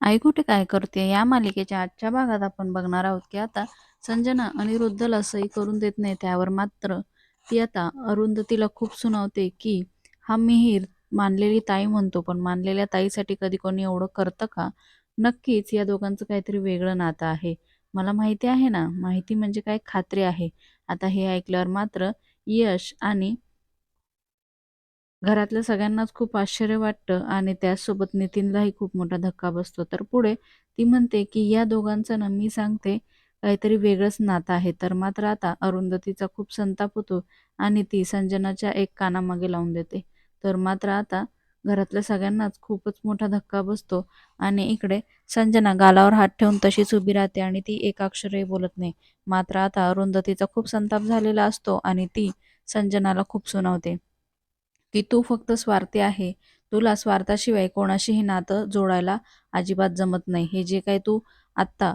आई कुठे काय करते? या मालिकेच्या आजच्या भागात आपण बघणार आहोत की आता संजना अनिरुद्धला सही करून देत नाही त्यावर मात्र ती आता अरुंधतीला खूप सुनावते की हा मिहीर मानलेली ताई म्हणतो पण मानलेल्या ताईसाठी कधी कोणी एवढं करतं का? नक्कीच या दोघांचं काहीतरी वेगळं नातं आहे. मला माहिती आहे ना माहिती म्हणजे काय खात्री आहे. आता हे ऐकल्यावर मात्र यश आणि घरातल्या सगळ्यांनाच खूप आश्चर्य वाटतं आणि त्याचसोबत नितीनलाही खूप मोठा धक्का बसतो. तर पुढे ती म्हणते की या दोघांचं ना मी सांगते काहीतरी वेगळंच नातं आहे. तर मात्र आता अरुंधतीचा खूप संताप होतो आणि ती संजनाच्या एक कानामागे लावून देते. तर मात्र आता घरातल्या सगळ्यांनाच खूपच मोठा धक्का बसतो आणि इकडे संजना गालावर हात ठेवून तशीच उभी राहते आणि ती एक अक्षरही बोलत नाही. मात्र आता अरुंधतीचा खूप संताप झालेला असतो आणि ती संजनाला खूप सुनावते. की तू फक्त स्वार्थी आहे. तुला स्वार्थाशिवाय कोणाशीही नातं जोडायला अजिबात जमत नाही. हे जे काही तू आत्ता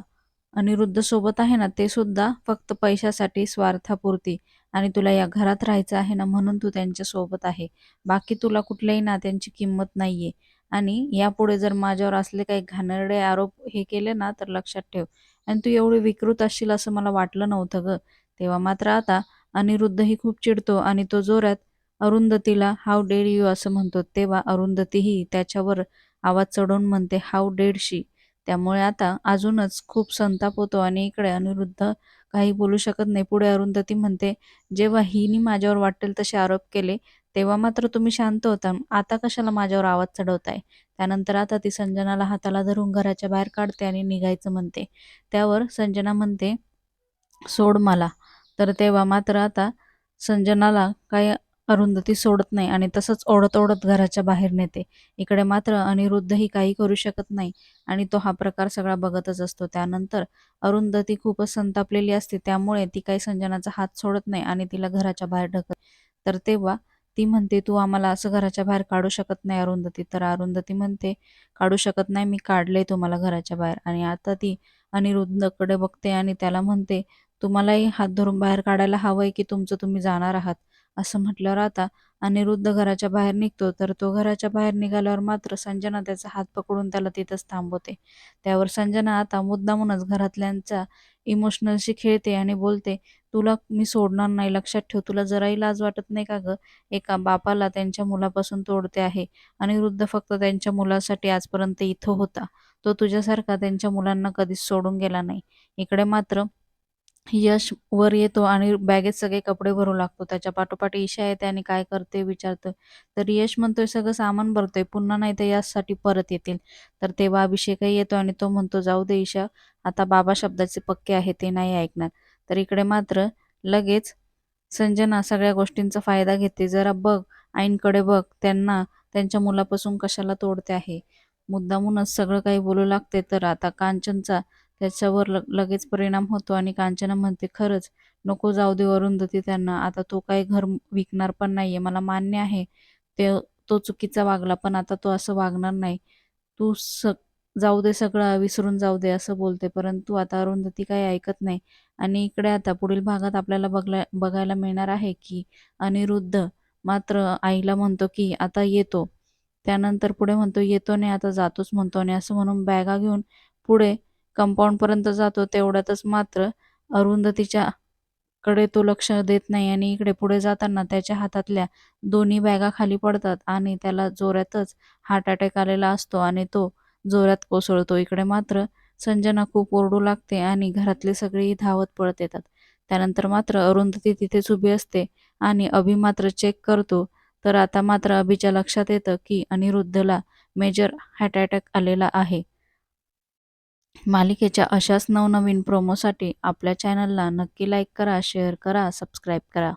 अनिरुद्ध सोबत आहे ना ते सुद्धा फक्त पैशासाठी स्वार्थापुरती आणि तुला या घरात राहायचं आहे ना म्हणून तू त्यांच्यासोबत आहे. बाकी तुला कुठल्याही नात्यांची किंमत नाहीये. आणि यापुढे जर माझ्यावर असले काही घाणेरडे आरोप हे केले ना तर लक्षात ठेव. आणि तू एवढी विकृत असशील असं मला वाटलं नव्हतं ग. तेव्हा मात्र आता अनिरुद्धही खूप चिडतो आणि तो जोरात अरुंधतीला हाव डेड यू असं म्हणतो. तेव्हा अरुंधतीही त्याच्यावर आवाज चढवून म्हणते हाव डेड शी त्यामुळे आता अजूनच खूप संताप होतो आणि इकडे अनिरुद्ध काही बोलू शकत नाही. पुढे अरुंधती म्हणते जेव्हा हिनी माझ्यावर वाटेल तसे आरोप केले तेव्हा मात्र तुम्ही शांत होता. आता कशाला माझ्यावर आवाज चढवताय? त्यानंतर आता ती संजनाला हाताला धरून घराच्या बाहेर काढते आणि निघायचं म्हणते. त्यावर संजना म्हणते सोड मला. तर तेव्हा मात्र आता संजनाला काही अरुंधती सोडत नाही आणि तसंच ओढत ओढत घराच्या बाहेर नेते. इकडे मात्र अनिरुद्धही काही करू शकत नाही आणि तो हा प्रकार सगळा बघतच असतो. त्यानंतर अरुंधती खूपच संतापलेली असते. त्यामुळे ती काही संजनाचा हात सोडत नाही आणि तिला घराच्या बाहेर ढकल तर तेव्हा ती म्हणते तू आम्हाला असं घराच्या बाहेर काढू शकत नाही अरुंधती. तर अरुंधती म्हणते काढू शकत नाही मी काढले तुम्हाला घराच्या बाहेर. आणि आता ती अनिरुद्धकडे बघते आणि त्याला म्हणते तुम्हालाही हात धरून बाहेर काढायला हवंय की तुमचं तुम्ही जाणार आहात. असं म्हटल्यावर आता अनिरुद्ध घराच्या बाहेर निघतो. तर तो घराच्या बाहेर निघाल्यावर मात्र संजना त्याचा हात पकडून त्याला तिथंच थांबवते. त्यावर संजना आता मुद्दामूनच घरातल्यांचा इमोशनलशी खेळते आणि बोलते तुला मी सोडणार नाही लक्षात ठेव तुला जराही लाज वाटत नाही का ग? एका बापाला त्यांच्या मुलापासून तोडते आहे. अनिरुद्ध फक्त त्यांच्या मुलासाठी आजपर्यंत इथं होता. तो तुझ्यासारखा त्यांच्या मुलांना कधीच सोडून गेला नाही. इकडे मात्र यश वर येतो आणि बॅगेत सगळे कपडे भरू लागतो. त्याच्या पाठोपाठ ईशा येते आणि काय करते विचारतं. तर यश म्हणतोय सगळं सामान भरतोय पुन्हा नाही तर यशसाठी परत येतील. तर तेव्हा अभिषेकही येतो आणि तो म्हणतो जाऊ दे ईशा आता बाबा शब्दाचे पक्के आहे ते नाही ऐकणार. तर इकडे मात्र लगेच संजना सगळ्या गोष्टींचा फायदा घेते. जरा बघ आईंकडे बघ त्यांना त्यांच्या मुलापासून कशाला तोडते आहे? मुद्दामूनच सगळं काही बोलू लागते तर आता कांचनचा त्याच्यावर ल लगेच परिणाम होतो आणि कांचना म्हणते खरंच नको जाऊ दे अरुंधती त्यांना आता तो काही घर विकणार पण नाहीये. मला मान्य आहे. ते तो चुकीचा वागला पण आता तो असं वागणार नाही. तू स जाऊ दे सगळं विसरून जाऊ दे असं बोलते. परंतु आता अरुंधती काही ऐकत नाही. आणि इकडे आता पुढील भागात आपल्याला बघला बघायला मिळणार आहे की अनिरुद्ध मात्र आईला म्हणतो की आता येतो. त्यानंतर पुढे म्हणतो येतो नाही आता जातोच म्हणतो. आणि असं म्हणून बॅगा घेऊन पुढे कंपाऊंडपर्यंत जातो तेवढ्यातच मात्र अरुंधतीच्या कडे तो लक्ष देत नाही आणि इकडे पुढे जाताना त्याच्या हातातल्या दोन्ही बॅगा खाली पडतात आणि त्याला जोरातच हार्ट अटॅक आलेला असतो आणि तो जोरात कोसळतो. इकडे मात्र संजना खूप ओरडू लागते आणि घरातले सगळेही धावत पळत येतात. त्यानंतर मात्र अरुंधती तिथेच उभी असते आणि अभि मात्र चेक करतो. तर आता मात्र अभिच्या लक्षात येतं की अनिरुद्धला मेजर हार्ट अटॅक आलेला आहे. मालिकेच्या अशाच नवनवीन प्रोमोसाठी आपल्या चॅनलला नक्की लाईक करा शेअर करा सबस्क्राईब करा.